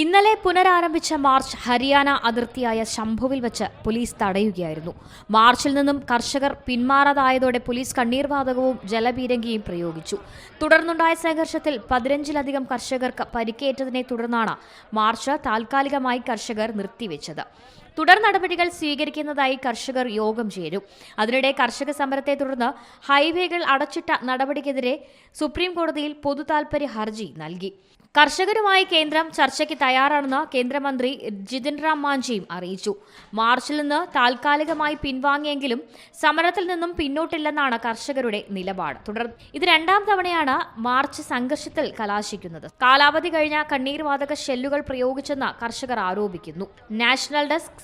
ഇന്നലെ പുനരാരംഭിച്ച മാർച്ച് ഹരിയാന അതിർത്തിയായ ശംഭുവിൽ വെച്ച് പോലീസ് തടയുകയായിരുന്നു. മാർച്ചിൽ നിന്നും കർഷകർ പിന്മാറാതായതോടെ പോലീസ് കണ്ണീർവാതകവും ജലപീരങ്കിയും പ്രയോഗിച്ചു. തുടർന്നുണ്ടായ സംഘർഷത്തിൽ പതിനഞ്ചിലധികം കർഷകർക്ക് പരിക്കേറ്റതിനെ തുടർന്നാണ് മാർച്ച് താൽക്കാലികമായി കർഷകർ നിർത്തിവെച്ചത്. തുടർ നടപടികൾ സ്വീകരിക്കുന്നതായി കർഷകർ യോഗം ചേരും. അതിനിടെ കർഷക സമരത്തെ തുടർന്ന് ഹൈവേകൾ അടച്ചിട്ട നടപടിക്കെതിരെ സുപ്രീം കോടതിയിൽ പൊതു താൽപര്യ ഹർജി നൽകി. കർഷകരുമായി കേന്ദ്രം ചർച്ചയ്ക്ക് തയ്യാറാണെന്ന് കേന്ദ്രമന്ത്രി ജിതിൻ റാം മാഞ്ചിയും അറിയിച്ചു. മാർച്ചിൽ നിന്ന് താൽക്കാലികമായി പിൻവാങ്ങിയെങ്കിലും സമരത്തിൽ നിന്നും പിന്നോട്ടില്ലെന്നാണ് കർഷകരുടെ നിലപാട്. തുടർ ഇത് രണ്ടാം തവണയാണ് മാർച്ച് സംഘർഷത്തിൽ കലാശിക്കുന്നത്. കാലാവധി കഴിഞ്ഞ കണ്ണീർവാതക ഷെല്ലുകൾ പ്രയോഗിച്ചെന്ന് കർഷകർ ആരോപിക്കുന്നു. National desk